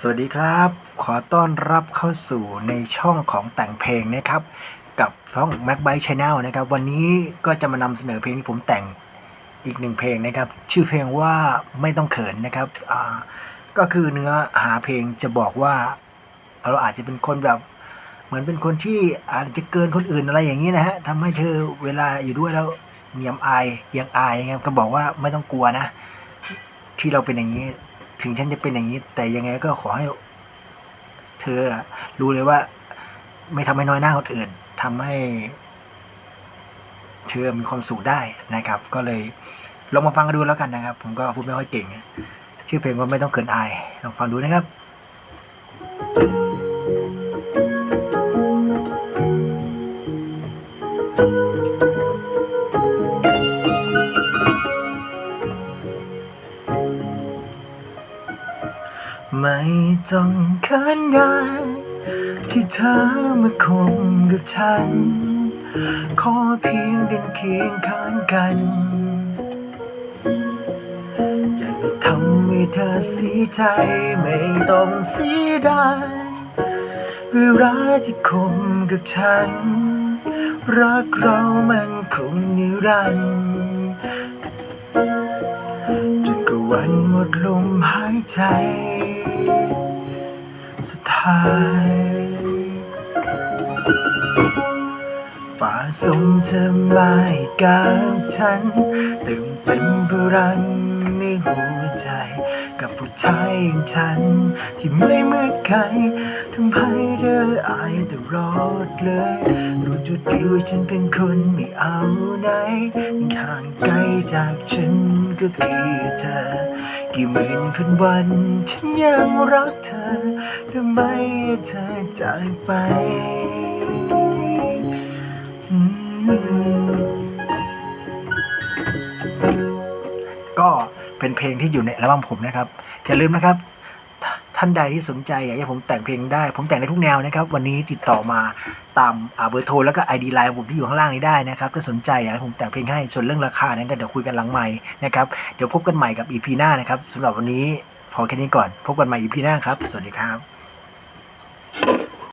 สวัสดีครับ ขอต้อนรับเข้าสู่ในช่องของแต่งเพลงนะครับ กับช่อง Mac b y Channel นะครับ วันนี้ก็จะมานำเสนอเพลงที่ผมแต่งอีกหนึ่งเพลงนะครับ ชื่อเพลงว่าไม่ต้องเขินนะครับก็คือเนื้อหาเพลงจะบอกว่า เราอาจจะเป็นคนแบบ เหมือนเป็นคนที่อาจจะเกินคนอื่นอะไรอย่างนี้นะฮะทำให้เธอเวลาอยู่ด้วยแล้วเมียมอายเอียังอายนะครับก็บอกว่าไม่ต้องกลัวนะ ที่เราเป็นอย่างนี้ ถึงฉันจะเป็นอย่างนี้ แต่ยังไงก็ขอให้ เธอรู้เลยว่า ไม่ทำให้น้อยหน้าคนอื่นทำให้เธอมีความสุขได้นะครับ ก็เลยลองมาฟังกันดูแล้วกันนะครับ ผมก็พูดไม่ค่อยเก่ง ชื่อเพลงว่าไม่ต้องเกินอายลองฟังดูนะครับ ไม่ต้องเขินได้ที่เธอมาคงกับฉัน ขอเพียงเดินเคียงข้างกัน อย่าไปทำให้เธอเสียใจไม่ต้องเสียดายเวลาที่คบกับฉัน รักเรามันคงนิรันดร์ วันหมดลมหายใจ สุดท้ายฝ่าส่งเธอมาให้กับฉันเติมเต็มพลังในหัวใจ กับผู้ชายอย่างฉัน ที่ไม่เหมือนใครทำให้เธออายตลอดเลยรู้จุดดีว่าฉันเป็นคนไม่เอาไหนห่างไกลจากฉัน ก็คือเธอ กี่หมื่นพันวัน ฉันยังรักเธอทำไมเธอจากไปก็เป็นเพลงที่อยู่ในอัลบั้มผมนะครับ อย่าลืมนะครับ ท่านใดที่สนใจอยากให้ผมแต่งเพลงได้ ผมแต่งได้ทุกแนวนะครับ วันนี้ติดต่อมาตามเบอร์โทรแล้วก็ ID ไลน์ผมที่อยู่ข้างล่างนี้ได้นะครับถ้าสนใจอยากให้ผมแต่งเพลงให้ส่วนเรื่องราคานั้นก็เดี๋ยวคุยกันหลังใหม่นะครับเดี๋ยวพบกันใหม่กับ EP หน้านะครับสำหรับวันนี้พอแค่นี้ก่อน พบกันใหม่ EP หน้าครับ สวัสดีครับ